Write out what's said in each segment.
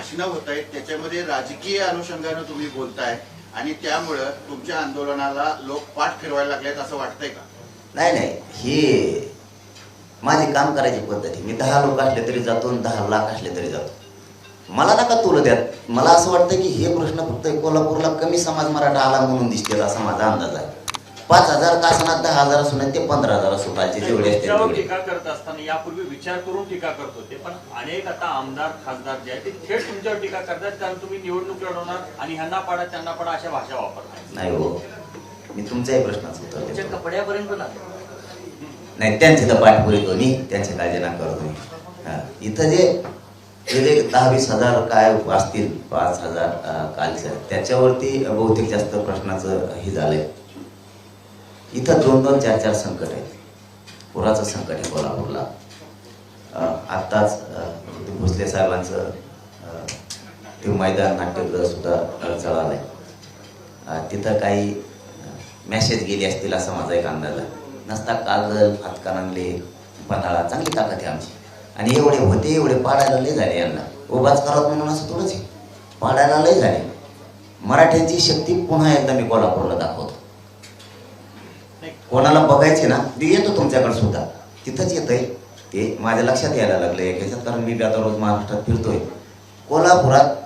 भाषणं होत आहेत त्याच्यामध्ये राजकीय अनुषंगानं तुम्ही बोलताय आणि त्यामुळं तुमच्या आंदोलनाला लोक पाठ फिरवायला लागलेत असं वाटतंय का? नाही नाही. हे माझी काम करायची पद्धत आहे. मी दहा लोक असले तरी जातो आणि दहा लाख असले तरी जातो. मला नका तुला द्यात. मला असं वाटतं की हे प्रश्न फक्त कोल्हापूरला कमी समाज मराठा आला म्हणून दिसते असा माझा अंदाज आहे. पाच हजार का असणार दहा हजार असून ते पंधरा हजार असू पाहिजे जेवढे असतील तेवढे. टीका करत असताना यापूर्वी विचार करून टीका करत होते पण अनेक आता आमदार खासदार जे आहेत ते थेट तुमच्यावर टीका करतात कारण तुम्ही निवडणूक लढवणार आणि ह्यांना पाडा त्यांना पाडा अशा भाषा वापरताय नाही हो. मी तुमच्याही प्रश्नाचं उत्तर त्याच्या देतो कपड्यापर्यंत पण आलं. नाही त्यांची तर पाठपुरी दोन्ही त्यांची काळजी नका करू तुम्ही हा. इथं जे जे दहा वीस हजार काय असतील पाच हजार अं, कालचं त्याच्यावरती बहुतेक जास्त प्रश्नाचं हे झालंय. इथं दोन दोन चार चार संकट आहेत. पुराचं संकट आहे कोल्हापूरला. आत्ताच भोसले साहेबांचं ते मैदान नाट्यगृह सुद्धा अं, तिथं काही मॅसेज गेले असतील असा माझा एक अंदाज आहे. नसता कागद आणले पन्हाळा चांगली ताकद आहे आमची. आणि एवढे होते एवढे पाडायला लय झाले यांना. उभाच करत म्हणून असं थोडंच आहे. पाडायला लय झाले. मराठ्यांची शक्ती पुन्हा एकदा मी कोल्हापूरला दाखवतो. कोणाला बघायचे ना ते येतो तुमच्याकडे सुद्धा. तिथंच येतंय. ते माझ्या लक्षात यायला लागलं एक ह्याच्यात कारण मी आता रोज महाराष्ट्रात फिरतोय. कोल्हापुरात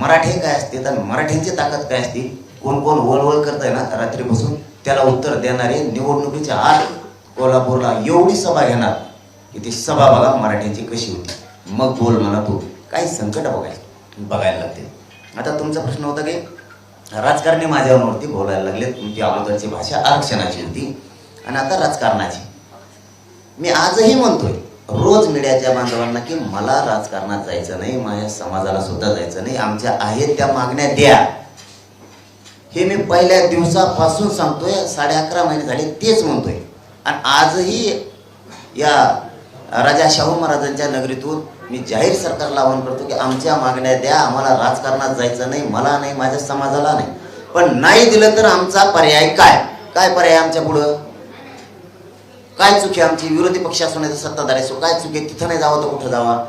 मराठी काय असते तर मराठ्यांची ताकद काय असते कोण कोण वळवळ करतंय ना रात्री बसून त्याला उत्तर देणारे निवडणुकीच्या आत कोल्हापूरला एवढी सभा घेणार की ती सभा बघा मराठ्यांची कशी होती. मग बोल म्हणा तू. काही संकट बघायला बघायला लागते आता तुमचा प्रश्न होता की राजकारणी माझ्यावरती बोलायला लागले तुमची अगोदरची भाषा आरक्षणाची होती. आणि आता राजकारणाची. मी आजही म्हणतोय रोज मीडियाच्या बांधवांना की मला राजकारणात जायचं नाही माझ्या समाजाला सुद्धा जायचं नाही आमच्या आहेत त्या मागण्या द्या. हे मी पहिल्या दिवसापासून सांगतोय साडे अकरा महिने झाले तेच म्हणतोय. आणि आजही या राजा शाहू महाराजांच्या नगरीतून मी जाहीर सरकारला आवाहन करतो की आमच्या मागण्या द्या आम्हाला राजकारणात जायचं नाही मला नाही माझ्या समाजाला नाही. पण नाही दिलं तर आमचा पर्याय काय? काय पर्याय आमच्या पुढं? काय चुकी आमची? विरोधी पक्ष असो नाही तर सत्ताधारी असो काय चुकी? आहे? तिथं नाही जावं तर कुठं जावा?